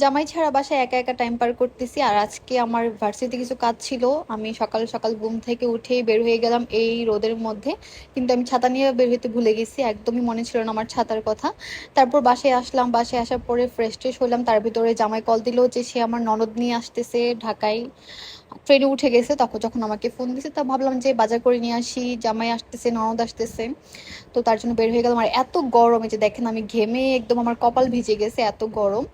জামাই ছাড়া বাসায় একা একা টাইম পার করতেছি। আর আজকে আমার ভার্সিটিতে কিছু কাজ ছিল। আমি সকাল সকাল ঘুম থেকে উঠে বের হয়ে গেলাম এই রোদের মধ্যে। কিন্তু আমি ছাতা নিয়ে বের হইতে ভুলে গেছি। একদমই মনে ছিল না আমার ছাতার কথা। তারপর বাসায় আসলাম। বাসায় আসার পরে ফ্রেশ ট্রেশ হলাম তার ভিতরে জামাই কল দিল যে সে আমার ননদ নিয়ে আসতেছে ঢাকায়। ট্রেনে উঠে গেছে। তখন যখন আমাকে ফোন দিছে, তা ভাবলাম যে বাজার করে নিয়ে আসি। জামাই আসতেছে, ননদ আসতেছে। তো তার জন্য বের হয়ে গেলাম। আর এত গরম যে দেখেন আমি ঘেমে একদম আমার কপাল ভিজে গেছে, এত গরম।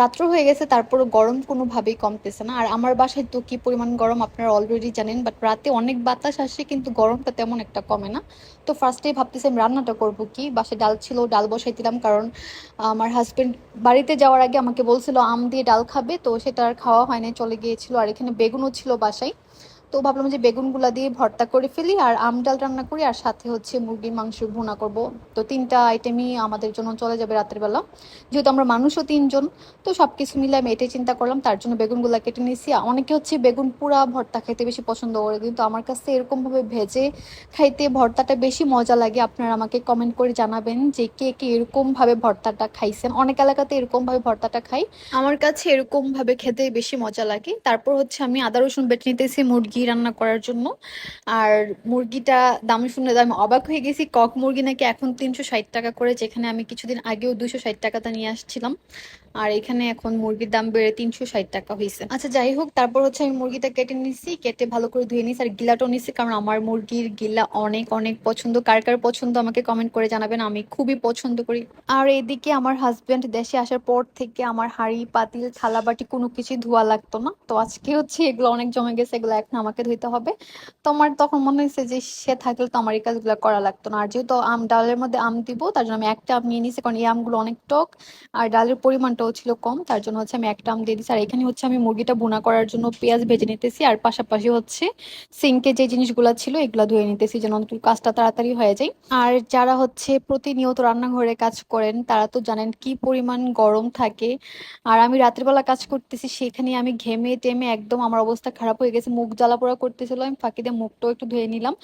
রাত্র হয়ে গেছে, তারপরও গরম কোনোভাবেই কমতেছে না। আর আমার বাসায় তো কি পরিমাণ গরম আপনারা অলরেডি জানেন বাট রাতে অনেক বাতাস আসে কিন্তু গরমটা তেমন একটা কমে না। তো ফার্স্টেই ভাবতেছি আমি রান্নাটা করব কি? বাসে ডাল ছিল, ডাল বসাই দিলাম কারণ আমার হাজব্যান্ড বাড়িতে যাওয়ার আগে আমাকে বলছিল, আম দিয়ে ডাল খাবে। তো সেটা আর খাওয়া হয়নি, চলে গিয়েছিল। আর এখানে বেগুনও ছিল বাসায়। তো ভাবলাম যে বেগুনগুলা দিয়ে ভর্তা করে ফেলি আর আম ডাল রান্না করি, আর সাথে হচ্ছে মুরগির মাংস ভুনা করব। তো তিনটা আইটেমই আমাদের জন্য চলে যাবে রাতের বেলা যেহেতু আমরা মানুষও তিনজন, তো সব কিছু মিলে আমি এটাই চিন্তা করলাম, তার জন্য বেগুনগুলা কেটে নিয়েছি। অনেকে হচ্ছে বেগুন পুরা ভর্তা খাইতে বেশি পছন্দ করে, কিন্তু আমার কাছে এরকমভাবে ভেজে খাইতে ভর্তাটা বেশি মজা লাগে। আপনারা আমাকে কমেন্ট করে জানাবেন যে কে কে এরকমভাবে ভর্তাটা খাইছেন। অনেক এলাকাতে এরকমভাবে ভর্তাটা খাই। আমার কাছে এরকমভাবে খেতে বেশি মজা লাগে। তারপর হচ্ছে আমি আদা রসুন বেটে নিতেছি মুরগি। রান্না করার জন্য। আর মুরগিটা, দামি শুনে আমি অবাক হয়ে গেছি, কক মুরগি নাকি এখন তিনশো ষাট টাকা করে, যেখানে আমি কিছুদিন আগেও দুশো ষাট টাকাটা নিয়ে আসছিলাম। আর এখানে এখন মুরগির দাম বেড়ে তিনশো ষাট টাকা হয়েছে। আচ্ছা যাই হোক, তারপর হচ্ছে আমি মুরগিটা কেটে নিছি, কেটে ভালো করে ধুয়ে নিছি, আর গিলাটাও নিছি, কারণ আমার মুরগির গিলা অনেক অনেক পছন্দ। কার কার পছন্দ আমাকে কমেন্ট করে জানাবেন, আমি খুবই পছন্দ করি। আর এদিকে আমার হাজব্যান্ড দেশে আসার পর থেকে আমার হাঁড়ি, পাতিল, থালাবাটি কোনো কিছু ধোয়া লাগতো না। তো আজকে হচ্ছে এগুলো অনেক জমে গেছে, এগুলো এখন আমাকে ধুইতে হবে। তো আমার তখন মনে হয়েছে যে সে থাকলে তো আমার এই কাজগুলো করা লাগতো না। আর যেহেতু আম, ডালের মধ্যে আম দিব, তার জন্য আমি একটা আম নিয়ে নিছি, কারণ এই আমগুলো অনেক টক, আর ডালের পরিমাণটাও ছিল কম, তার জন্য হচ্ছে আমি একটা আম দিয়ে দিচ্ছি আর এখানে হচ্ছে আমি মুরগিটা বোনা করার জন্য পেঁয়াজ ভেজে নিতেছি, আর পাশাপাশি হচ্ছে সিঙ্কে যে জিনিসগুলো ছিল এগুলো ধুয়ে নিতেছি যেন কাজটা তাড়াতাড়ি হয়ে যায়। আর যারা হচ্ছে প্রতিনিয়ত রান্নাঘরে কাজ করেন, তারা তো জানেন কি পরিমাণ গরম থাকে। আর আমি রাত্রিবেলা কাজ করতেছি, সেখানে আমি ঘেমে টেমে একদম আমার অবস্থা খারাপ হয়ে গেছে, মুখ জ্বালা পোড়া করতেছিল, আমি ফাঁকি দিয়ে মুখটাও একটু ধুয়ে নিলাম।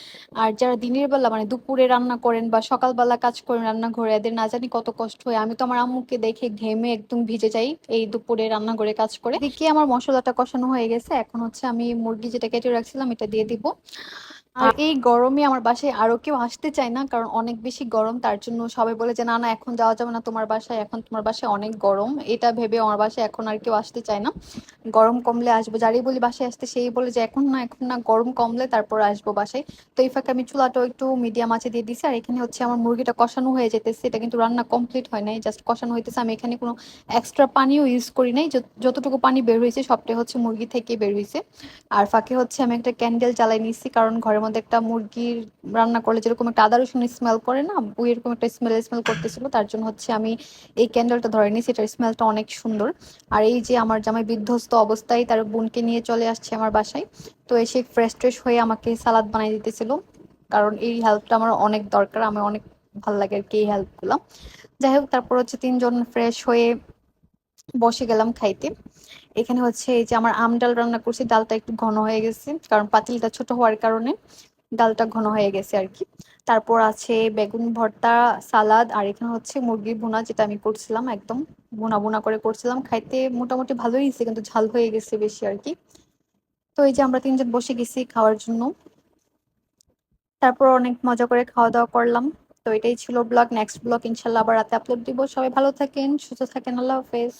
আর যারা দিনের বেলা মানে দুপুরে রান্না করেন বা সকালবেলা কাজ করেন রান্নাঘরে, এদের না জানি কত কষ্ট হয়। আমি তো আমার আম্মুকে দেখে ঘেমে একদম ভিজে যাই, এই দুপুরে রান্না করে, কাজ করে। দেখি আমার মশলাটা কষানো হয়ে গেছে। এখন হচ্ছে আমি মুরগি যেটা কেটে রাখছিলাম, এটা দিয়ে দিব। আর এই গরমে আমার বাসায় আরও কেউ আসতে চায় না, কারণ অনেক বেশি গরম, তার জন্য সবাই বলে যে, না না, এখন যাওয়া যাবে না তোমার বাসায়, এখন তোমার বাসায় অনেক গরম। এটা ভেবে আমার বাসায় এখন আর কেউ আসতে চায় না। গরম কমলে আসব, যারই বলি বাসায় আসতে, সেই বলে যে, এখন না এখন না, গরম কমলে তারপর আসব বাসায়। তো এই ফাঁকে আমি চুলাটাও একটু মিডিয়াম আছে দিয়ে দিছি, আর এখানে হচ্ছে আমার মুরগিটা কষানো হয়ে যেতেছে, এটা কিন্তু রান্না কমপ্লিট হয় নাই জাস্ট কষানো হইতেছে। আমি এখানে কোনো এক্সট্রা পানিও ইউজ করি নাই যতটুকু পানি বের হয়েছে, সবটাই হচ্ছে মুরগি থেকে বের হয়েছে আর ফাঁকে হচ্ছে আমি একটা ক্যান্ডেল জ্বালাই নিচ্ছি কারণ ঘরের মধ্যে একটা মুরগির রান্না করলে যেরকম একটা আদা রসুন স্মেল করে না, ওই এরকম একটা স্মেল স্মেল করতেছিল। তার জন্য হচ্ছে আমি এই ক্যান্ডেলটা ধরে নিয়েছি, এটার স্মেলটা অনেক সুন্দর। আর এই যে আমার জামাই বিধ্বস্ত অবস্থায় তার বোনকে নিয়ে চলে আসছে আমার বাসায়, তো এসে ফ্রেশ ট্রেশ হয়ে আমাকে সালাদ বানিয়ে দিতেছিল। কারণ এই হেল্পটা আমার অনেক দরকার, আমার অনেক ভালো লাগে আর কি এই হেল্পগুলো যাই হোক, তারপর হচ্ছে তিনজন ফ্রেশ হয়ে বসে গেলাম খাইতে। এখানে হচ্ছে এই যে আমার আম ডাল রান্না করছি, ডালটা একটু ঘন হয়ে গেছে, কারণ পাতিলটা ছোট হওয়ার কারণে ডালটা ঘন হয়ে গেছে আর কি। তারপর আছে বেগুন ভর্তা, সালাদ, আর এখানে হচ্ছে মুরগির ভুনা যেটা আমি করছিলাম, একদম ভুনা ভুনা করে করছিলাম। খাইতে মোটামুটি ভালোই হয়েছে, কিন্তু ঝাল হয়ে গেছে বেশি আর কি। তো এই যে আমরা তিনজন বসে গেছি খাওয়ার জন্য। তারপর অনেক মজা করে খাওয়া দাওয়া করলাম। তো এটাই ছিল ব্লগ, নেক্সট ব্লগ ইনশাল্লাহ আবার রাতে আপলোড দিব। সবাই ভালো থাকেন, সুস্থ থাকেন, আল্লাহ হাফেজ।